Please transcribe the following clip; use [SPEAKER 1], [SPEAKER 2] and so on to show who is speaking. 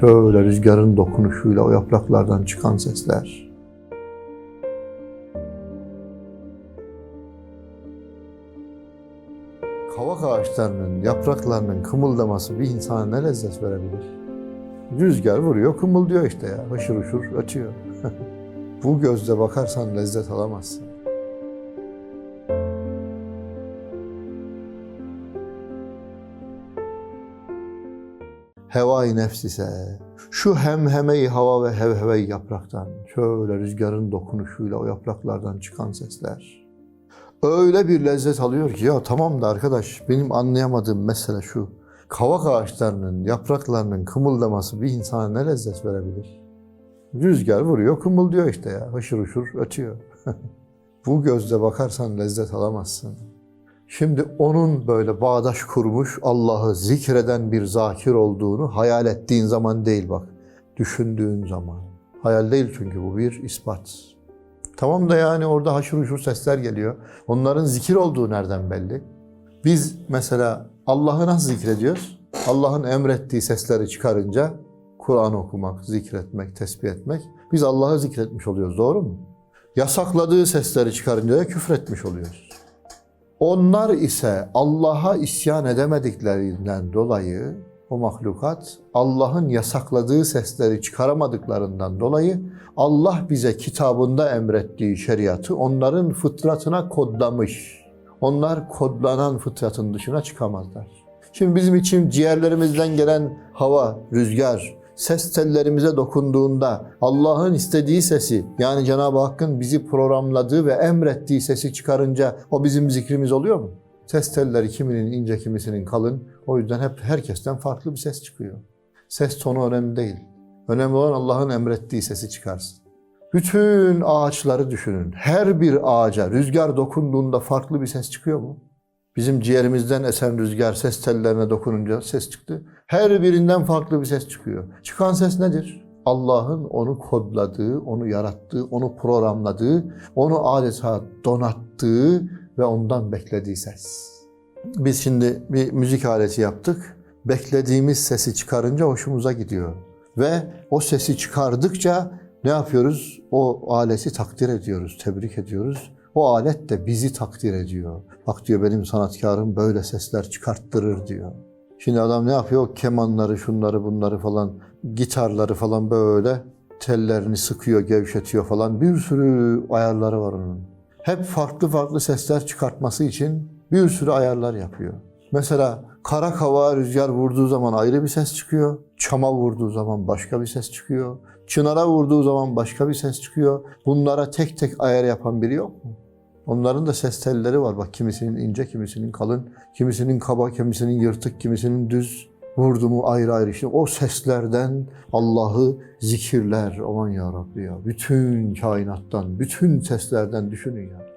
[SPEAKER 1] Şöyle rüzgarın dokunuşuyla o yapraklardan çıkan sesler. Kavak ağaçlarının yapraklarının kımıldaması bir insana ne lezzet verebilir? Rüzgar vuruyor, kımıldıyor işte ya. Hışır hışır ötüyor. Bu gözle bakarsan lezzet alamazsın. Hevai nefs ise şu hemhemeyi hava ve hevheveyi yapraktan, şöyle rüzgarın dokunuşuyla o yapraklardan çıkan sesler. Öyle bir lezzet alıyor ki ya tamam da arkadaş benim anlayamadığım mesele şu. Kavak ağaçlarının yapraklarının kımıldaması bir insana ne lezzet verebilir? Rüzgar vuruyor, kımıldıyor işte ya. Hışır hışır ötüyor. Bu gözle bakarsan lezzet alamazsın. Şimdi onun böyle bağdaş kurmuş Allah'ı zikreden bir zakir olduğunu hayal ettiğin zaman değil bak. Düşündüğün zaman. Hayal değil çünkü bu bir ispat. Tamam da yani orada haşır huşur sesler geliyor. Onların zikir olduğu nereden belli? Biz mesela Allah'ı nasıl zikrediyoruz? Allah'ın emrettiği sesleri çıkarınca Kur'an okumak, zikretmek, tesbih etmek. Biz Allah'ı zikretmiş oluyoruz doğru mu? Yasakladığı sesleri çıkarınca da küfretmiş oluyoruz. Onlar ise Allah'a isyan edemediklerinden dolayı o mahlukat Allah'ın yasakladığı sesleri çıkaramadıklarından dolayı Allah bize kitabında emrettiği şeriatı onların fıtratına kodlamış. Onlar kodlanan fıtratın dışına çıkamazlar. Şimdi bizim için ciğerlerimizden gelen hava, rüzgar, ses tellerimize dokunduğunda Allah'ın istediği sesi yani Cenab-ı Hakk'ın bizi programladığı ve emrettiği sesi çıkarınca o bizim zikrimiz oluyor mu? Ses telleri kiminin ince kimisinin kalın. O yüzden hep herkesten farklı bir ses çıkıyor. Ses tonu önemli değil. Önemli olan Allah'ın emrettiği sesi çıkarsın. Bütün ağaçları düşünün. Her bir ağaca rüzgar dokunduğunda farklı bir ses çıkıyor mu? Bizim ciğerimizden esen rüzgar ses tellerine dokununca ses çıktı. Her birinden farklı bir ses çıkıyor. Çıkan ses nedir? Allah'ın onu kodladığı, onu yarattığı, onu programladığı, onu adeta donattığı ve ondan beklediği ses. Biz şimdi bir müzik aleti yaptık. Beklediğimiz sesi çıkarınca hoşumuza gidiyor. Ve o sesi çıkardıkça ne yapıyoruz? O aleti takdir ediyoruz, tebrik ediyoruz. O alet de bizi takdir ediyor. Bak diyor benim sanatkarım böyle sesler çıkarttırır diyor. Şimdi adam ne yapıyor? Kemanları, şunları, bunları falan, gitarları falan böyle tellerini sıkıyor, gevşetiyor falan. Bir sürü ayarları var onun. Hep farklı farklı sesler çıkartması için bir sürü ayarlar yapıyor. Mesela kara kavağa rüzgar vurduğu zaman ayrı bir ses çıkıyor. Çama vurduğu zaman başka bir ses çıkıyor. Çınara vurduğu zaman başka bir ses çıkıyor. Bunlara tek tek ayar yapan biri yok mu? Onların da ses telleri var. Bak kimisinin ince, kimisinin kalın, kimisinin kaba, kimisinin yırtık, kimisinin düz. Vurdu mu ayrı ayrı işte. O seslerden Allah'ı zikirler. Aman ya Rabbi ya. Bütün kainattan, bütün seslerden düşünün ya.